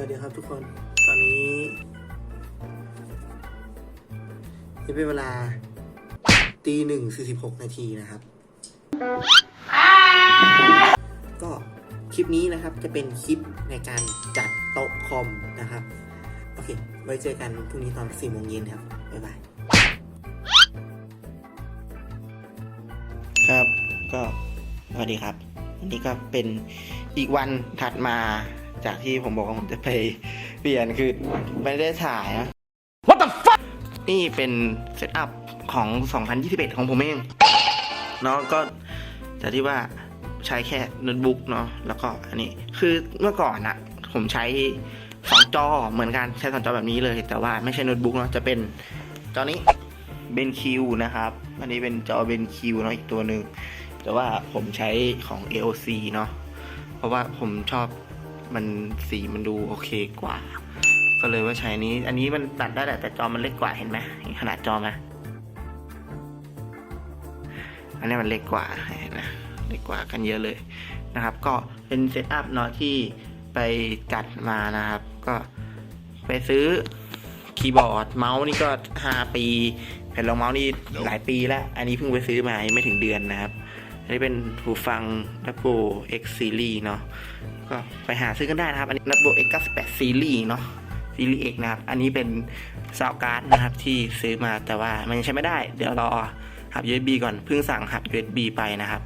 วัสดีครับทุกคน ตอนนี้นี่เป็นเวลาตีหนึ่งสี่สิบหกนาทีนะครับ ก็คลิปนี้นะครับจะเป็นคลิปในการจัดโต๊ะคอมนะครับ โอเค ไว้เจอกันพรุ่งนี้ตอนสี่โมงเย็นครับ บ๊ายบาย ครับก็สวัสดีครับอันนี้ก็เป็นอีกวันถัดมา จากที่ผมบอกว่าผมจะไปเปลี่ยนคือไม่ได้ถ่ายนะ What the fuck นี่เป็นเซตอัพของ 2021 ของผมเองเนาะก็จากที่ว่าใช้แค่โน้ตบุ๊กเนาะแล้วก็อันนี้คือเมื่อก่อนอะผมใช้สองจอเหมือนกันใช้สองจอแบบนี้เลย แต่ว่าไม่ใช่โน้ตบุ๊กเนาะจะเป็นจอนี้เบนคิวนะครับ อันนี้เป็นจอเบนคิวเนาะอีกตัวหนึ่งแต่ว่าผมใช้ของ AOC เนาะเพราะว่าผมชอบ มันสีมันดูโอเคกว่า ก็เลยว่าใช้นี้ อันนี้มันตัดได้แหละแต่จอมันเล็กกว่าเห็นไหมขนาดจอไหมอันนี้มันเล็กกว่าเห็นไหมเล็กกว่ากันเยอะเลยนะครับ ก็เป็นเซตอัพเนาะที่ไปจัดมานะครับ ก็ไปซื้อคีย์บอร์ดเมาส์นี่ก็ 5 ปี แผ่นรองเมาส์นี่หลายปีแล้ว อันนี้เพิ่งไปซื้อมาไม่ถึงเดือนนะครับ อันนี้เป็นหูฟัง n a p o X Series เนาะก็ไปหาซื้อกันได้นะครับ อันนี้ n a p o X 98 Series เนาะซีรีส์ X นะครับ อันนี้เป็นซาวการ์ดนะครับที่ซื้อมาแต่ว่ามันยังใช้ไม่ได้ เดี๋ยวรอหับ USB ก่อน เพิ่งสั่งหับ USB ไปนะครับ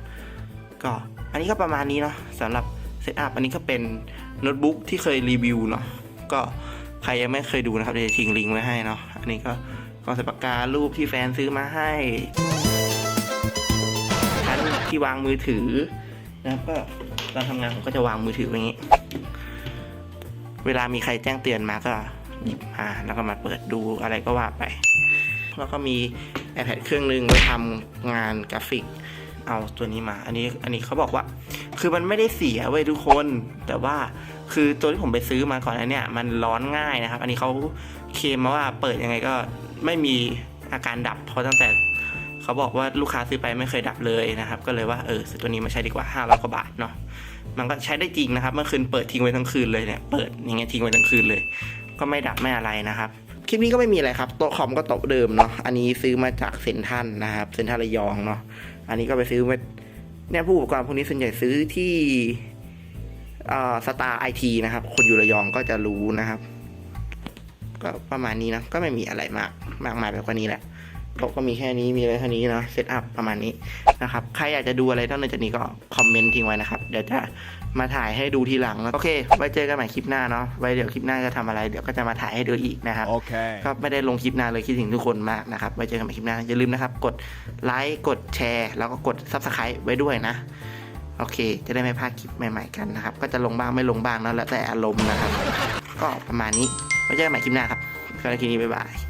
ก็อันนี้ก็ประมาณนี้เนาะสำหรับเซตอัพอันนี้ก็เป็นโน้ตบุ๊กที่เคยรีวิวเนาะก็ใครยังไม่เคยดูนะครับเดี๋ยวจะทิ้งลิงก์ไว้ให้เนาะอันนี้ก็กองสปากการูปที่แฟนซื้อมาให้ ที่วางมือถือนะครับก็ตอนทำงานผมก็จะวางมือถือไว้อย่างนี้ เวลามีใครแจ้งเตือนมาก็หยิบมาแล้วก็มาเปิดดูอะไรก็ว่าไป แล้วก็มี iPad เครื่องหนึงไว้ทำงานกราฟิก เอาตัวนี้มา อันนี้อันนี้เขาบอกว่า คือมันไม่ได้เสียเว้ยทุกคน แต่ว่าคือตัวที่ผมไปซื้อมาก่อนอันเนี้ยมันร้อนง่ายนะครับ อันนี้เขาเคลมมาว่าเปิดยังไงก็ไม่มีอาการดับเพราะตั้งแต่ เขาบอกว่าลูกค้าซื้อไปไม่เคยดับเลยนะครับ ก็เลยว่าเออซื้อตัวนี้มาใช้ดีกว่า 500กว่าบาทเนาะมันก็ใช้ได้จริงนะครับ เมื่อคืนเปิดทิ้งไว้ทั้งคืนเลยเนี่ยเปิดอย่างเงี้ยทิ้งไว้ทั้งคืนเลย ก็ไม่ดับไม่อะไรนะครับคลิปนี้ก็ไม่มีอะไรครับโต๊ะคอมก็โต๊ะเดิมเนาะอันนี้ซื้อมาจากเซนทันนะครับเซนทรันระยองเนาะอันนี้ก็ไปซื้อมาเนี่ยผู้อุปกรณ์พวกนี้ส่วนใหญ่ซื้อที่สตาร์ไอทีนะครับ คนอยู่ระยองก็จะรู้นะครับ ก็ประมาณนี้นะก็ไม่มีอะไรมาก มากมายแบบกว่านี้แหละ โต๊ะก็มีแค่นี้มีอะไรแค่นี้เนาะเซตอัพประมาณนี้นะครับใครอยากจะดูอะไรนอกจากนี้ก็คอมเมนต์ทิ้งไว้นะครับเดี๋ยวจะมาถ่ายให้ดูทีหลังนะโอเค ไว้เจอกันใหม่คลิปหน้าเนาะไว้เดี๋ยวคลิปหน้าจะทำอะไรเดี๋ยวก็จะมาถ่ายให้ดูอีกนะครับ Okay. ก็ไม่ได้ลงคลิปนานเลยคิดถึงทุกคนมากนะครับไว้เจอกันใหม่คลิปหน้าอย่าลืมนะครับกดไลค์กดแชร์แล้วก็กด Subscribe ไว้ด้วยนะโอเค จะได้ไม่พลาดคลิปใหม่ๆกันนะครับ ก็จะลงบ้างไม่ลงบ้างนะแล้วแต่อารมณ์นะครับ ก็ประมาณนี้ไว้เจอกันใหม่คลิปหน้าครับสำหรับคลิปนี้บ๊ายบาย